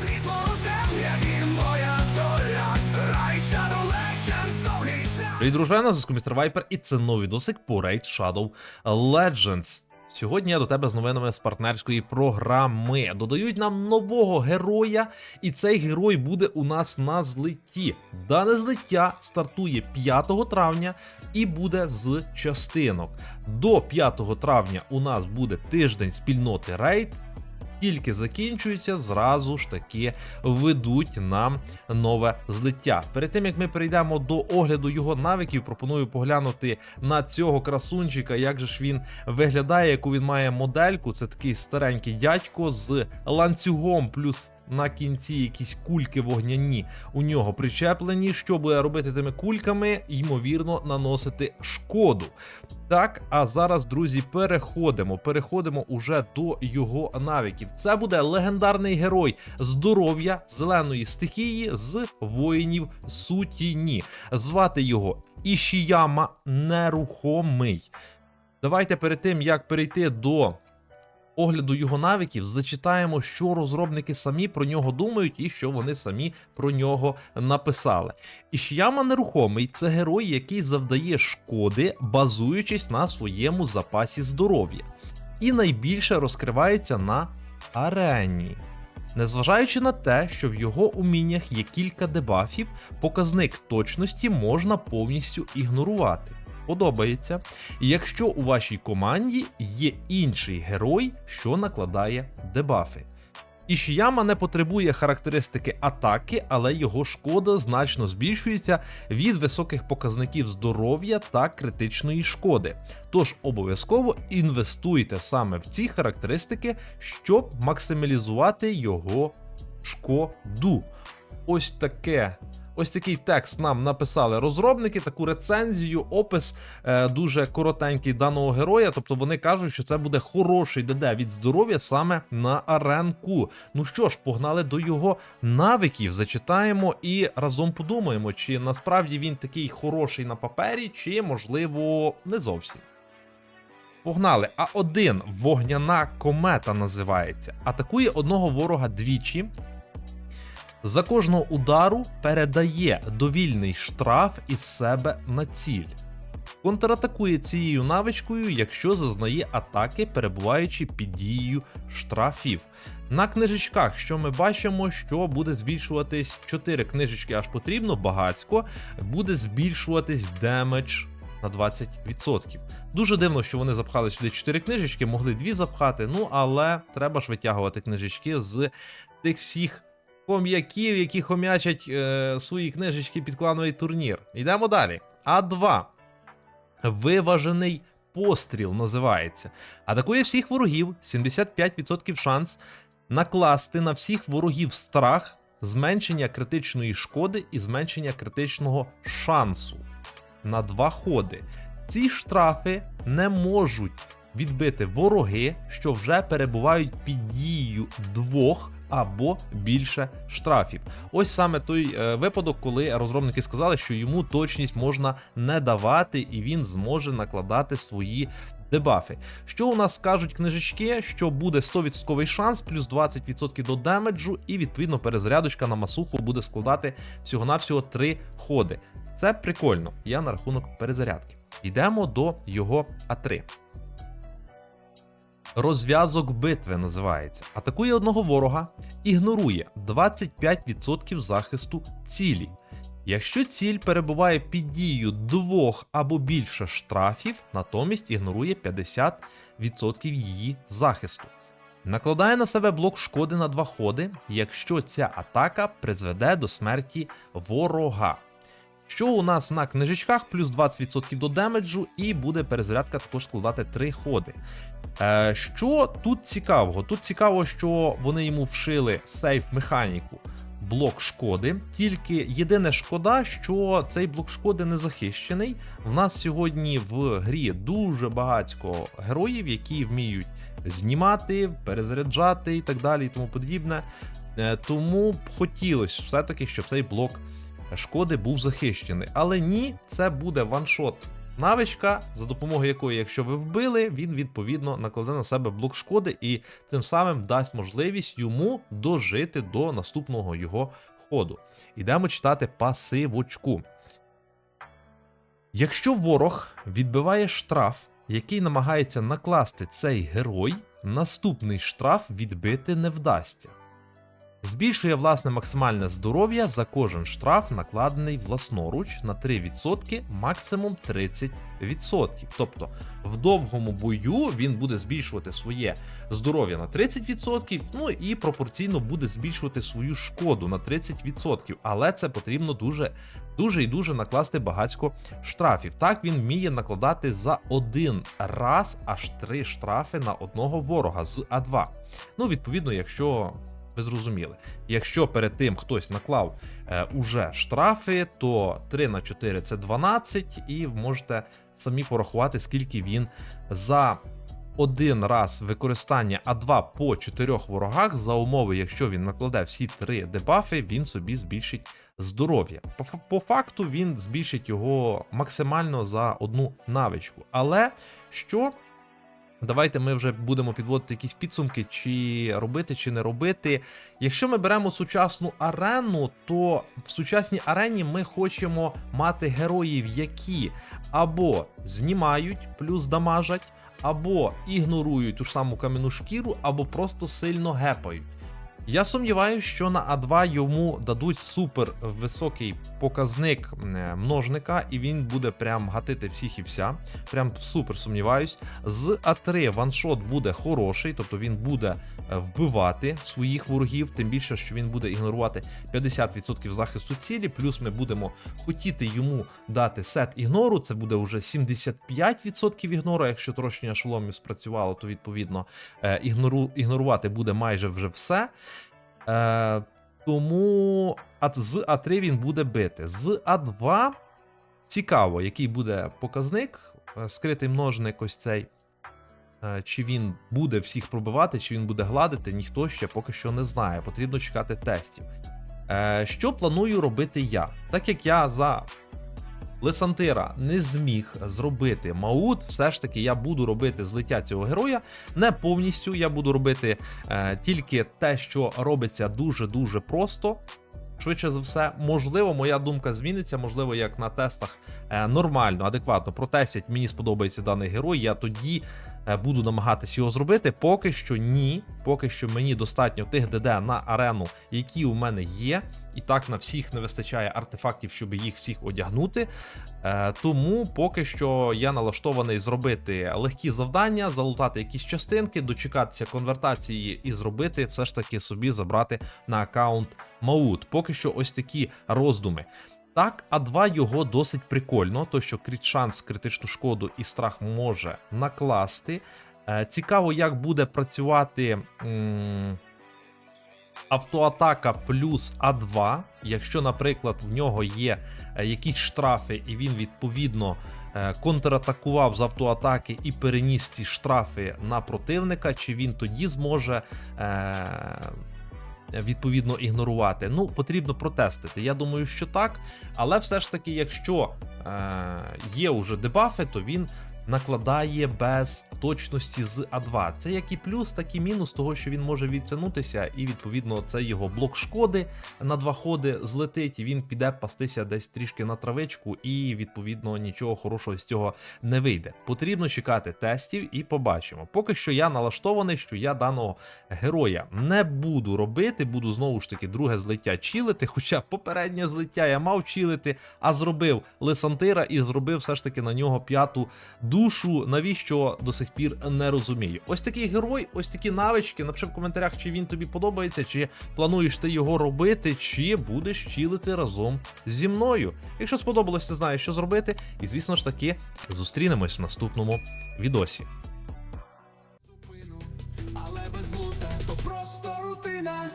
Світло темряві моя доля, Рай Shadow Legends, довгий шлях. Привіт, на зв'язку Містер Вайпер, і це новий досик по Raid Shadow Legends. Сьогодні я до тебе з новинами з партнерської програми. Додають нам нового героя, і цей герой буде у нас на злитті. Дане злиття стартує 5 травня і буде з частинок. До 5 травня у нас буде тиждень спільноти Raid. Тільки закінчується, зразу ж таки ведуть нам нове злиття. Перед тим як ми перейдемо до огляду його навиків, пропоную поглянути на цього красунчика, як же ж він виглядає, яку він має модельку. Це такий старенький дядько з ланцюгом, плюс на кінці якісь кульки вогняні у нього причеплені. Що буде робити тими кульками? Ймовірно, наносити шкоду. Так, а зараз, друзі, переходимо. Переходимо уже до його навиків. Це буде легендарний герой здоров'я зеленої стихії з воїнів сутіні. Звати його Ішіяма Нерухомий. Давайте перед тим, як перейти до огляду його навиків, зачитаємо, що розробники самі про нього думають і що вони самі про нього написали. Ішіяма Нерухомий це герой, який завдає шкоди, базуючись на своєму запасі здоров'я, і найбільше розкривається на арені. Незважаючи на те, що в його уміннях є кілька дебафів, показник точності можна повністю ігнорувати. Подобається, якщо у вашій команді є інший герой, що накладає дебафи. Ішіяма не потребує характеристики атаки, але його шкода значно збільшується від високих показників здоров'я та критичної шкоди. Тож обов'язково інвестуйте саме в ці характеристики, щоб максималізувати його шкоду. Ось таке. Ось такий текст нам написали розробники, таку рецензію, опис е, дуже коротенький даного героя. Тобто вони кажуть, що це буде хороший ДД від здоров'я саме на аренку. Ну що ж, погнали до його навиків, зачитаємо і разом подумаємо, чи насправді він такий хороший на папері, чи можливо не зовсім. Погнали, А1 вогняна комета називається. Атакує одного ворога двічі. За кожного удару передає довільний штраф із себе на ціль. Контратакує цією навичкою, якщо зазнає атаки, перебуваючи під дією штрафів. На книжечках, що ми бачимо, що буде збільшуватись 4 книжечки аж потрібно, багацько, буде збільшуватись демедж на 20%. Дуже дивно, що вони запхали сюди 4 книжечки, могли 2 запхати, ну але треба ж витягувати книжечки з тих всіх хом'яків, які хом'ячать е, свої книжечки під клановий турнір. Йдемо далі. А2. Виважений постріл називається. Атакує всіх ворогів, 75% шанс накласти на всіх ворогів страх, зменшення критичної шкоди і зменшення критичного шансу на два ходи. Ці штрафи не можуть відбити вороги, що вже перебувають під дією двох або більше штрафів. Ось саме той е, випадок, коли розробники сказали, що йому точність можна не давати, і він зможе накладати свої дебафи. Що у нас кажуть книжечки, що буде 100% шанс, плюс 20% до демеджу, і відповідно перезарядочка на масуху буде складати всього-навсього 3 ходи. Це прикольно. Я на рахунок перезарядки. Йдемо до його А3. Розв'язок битви називається. Атакує одного ворога, ігнорує 25% захисту цілі. Якщо ціль перебуває під дією двох або більше штрафів, натомість ігнорує 50% її захисту. Накладає на себе блок шкоди на два ходи, якщо ця атака призведе до смерті ворога. Що у нас на книжечках, плюс 20% до демеджу, і буде перезарядка також складати 3 ходи. Е, що тут цікавого? Тут цікаво, що вони йому вшили сейф механіку. Блок шкоди, тільки єдине шкода, що цей блок шкоди не захищений. В нас сьогодні в грі дуже багатько героїв, які вміють знімати, перезаряджати і так далі, і тому подібне. Е, Тому хотілося все-таки, щоб цей блок шкоди був захищений. Але ні, це буде ваншот навичка, за допомогою якої, якщо ви вбили, він відповідно накладе на себе блок шкоди і тим самим дасть можливість йому дожити до наступного його ходу. Ідемо читати пасивочку. Якщо ворог відбиває штраф, який намагається накласти цей герой, наступний штраф відбити не вдасться. Збільшує власне максимальне здоров'я за кожен штраф, накладений власноруч на 3%, максимум 30%. Тобто в довгому бою він буде збільшувати своє здоров'я на 30%, ну і пропорційно буде збільшувати свою шкоду на 30%. Але це потрібно дуже, дуже і дуже накласти багатько штрафів. Так він вміє накладати за один раз аж три штрафи на одного ворога з А2. Ну, відповідно, якщо ви зрозуміли. Якщо перед тим хтось наклав е, уже штрафи, то 3 на 4 це 12, і можете самі порахувати, скільки він за один раз використання А2 по 4 ворогах, за умови, якщо він накладе всі три дебафи, він собі збільшить здоров'я. По, по факту він збільшить його максимально за одну навичку. Але що Давайте ми вже будемо підводити якісь підсумки, чи робити, чи не робити. Якщо ми беремо сучасну арену, то в сучасній арені ми хочемо мати героїв, які або знімають, плюс дамажать, або ігнорують ту ж саму кам'яну шкіру, або просто сильно гепають. Я сумніваюся, що на А2 йому дадуть супер високий показник множника, і він буде прям гатити всіх і вся. Прям супер сумніваюсь. З А3 ваншот буде хороший, тобто він буде е, вбивати своїх ворогів, тим більше, що він буде ігнорувати 50% захисту цілі. Плюс ми будемо хотіти йому дати сет ігнору. Це буде вже 75% ігнору. Якщо трошення шоломів спрацювало, то відповідно е, ігнору, ігнорувати буде майже вже все. Е, тому з А3 він буде бити. З А2 цікаво, який буде показник, е, скритий множник ось цей. Е, Чи він буде всіх пробивати, чи він буде гладити, ніхто ще поки що не знає. Потрібно чекати тестів. Е, Що планую робити я? Так як я за Лесантира не зміг зробити Маут, все ж таки я буду робити злиття цього героя не повністю. Я буду робити е, тільки те, що робиться дуже-дуже просто. Швидше за все, можливо, моя думка зміниться, можливо, як на тестах е, нормально, адекватно протестять, мені сподобається даний герой, я тоді е, буду намагатись його зробити. Поки що ні. Поки що мені достатньо тих ДД на арену, які у мене є. І так на всіх не вистачає артефактів, щоб їх всіх одягнути. Е, тому поки що я налаштований зробити легкі завдання, залутати якісь частинки, дочекатися конвертації і зробити все ж таки собі забрати на аккаунт Маут. Поки що ось такі роздуми. Так, А2 його досить прикольно, то що крит шанс, критичну шкоду і страх може накласти. Е, Цікаво, як буде працювати. м, Автоатака плюс А2. Якщо, наприклад, в нього є е, якісь штрафи, і він відповідно е, контратакував з автоатаки і переніс ці штрафи на противника, чи він тоді зможе. Е- Відповідно, ігнорувати. Ну, потрібно протестити. Я думаю, що так. Але все ж таки, якщо е, є уже дебафи, то він накладає без точності з А2. Це як і плюс, так і мінус того, що він може відтягнутися, і відповідно це його блок шкоди на два ходи злетить, він піде пастися десь трішки на травичку, і відповідно нічого хорошого з цього не вийде. Потрібно чекати тестів і побачимо. Поки що я налаштований, що я даного героя не буду робити, буду знову ж таки друге злиття чилити. Хоча попереднє злиття я мав чилити, а зробив Лесантира і зробив все ж таки на нього п'яту душу, навіщо до сих пір не розумію. Ось такий герой, ось такі навички. Напиши в коментарях, чи він тобі подобається, чи плануєш ти його робити, чи будеш чілити разом зі мною. Якщо сподобалось, ти знаєш, що зробити. І звісно ж таки зустрінемось в наступному відосі. Але без лута, то просто рутина.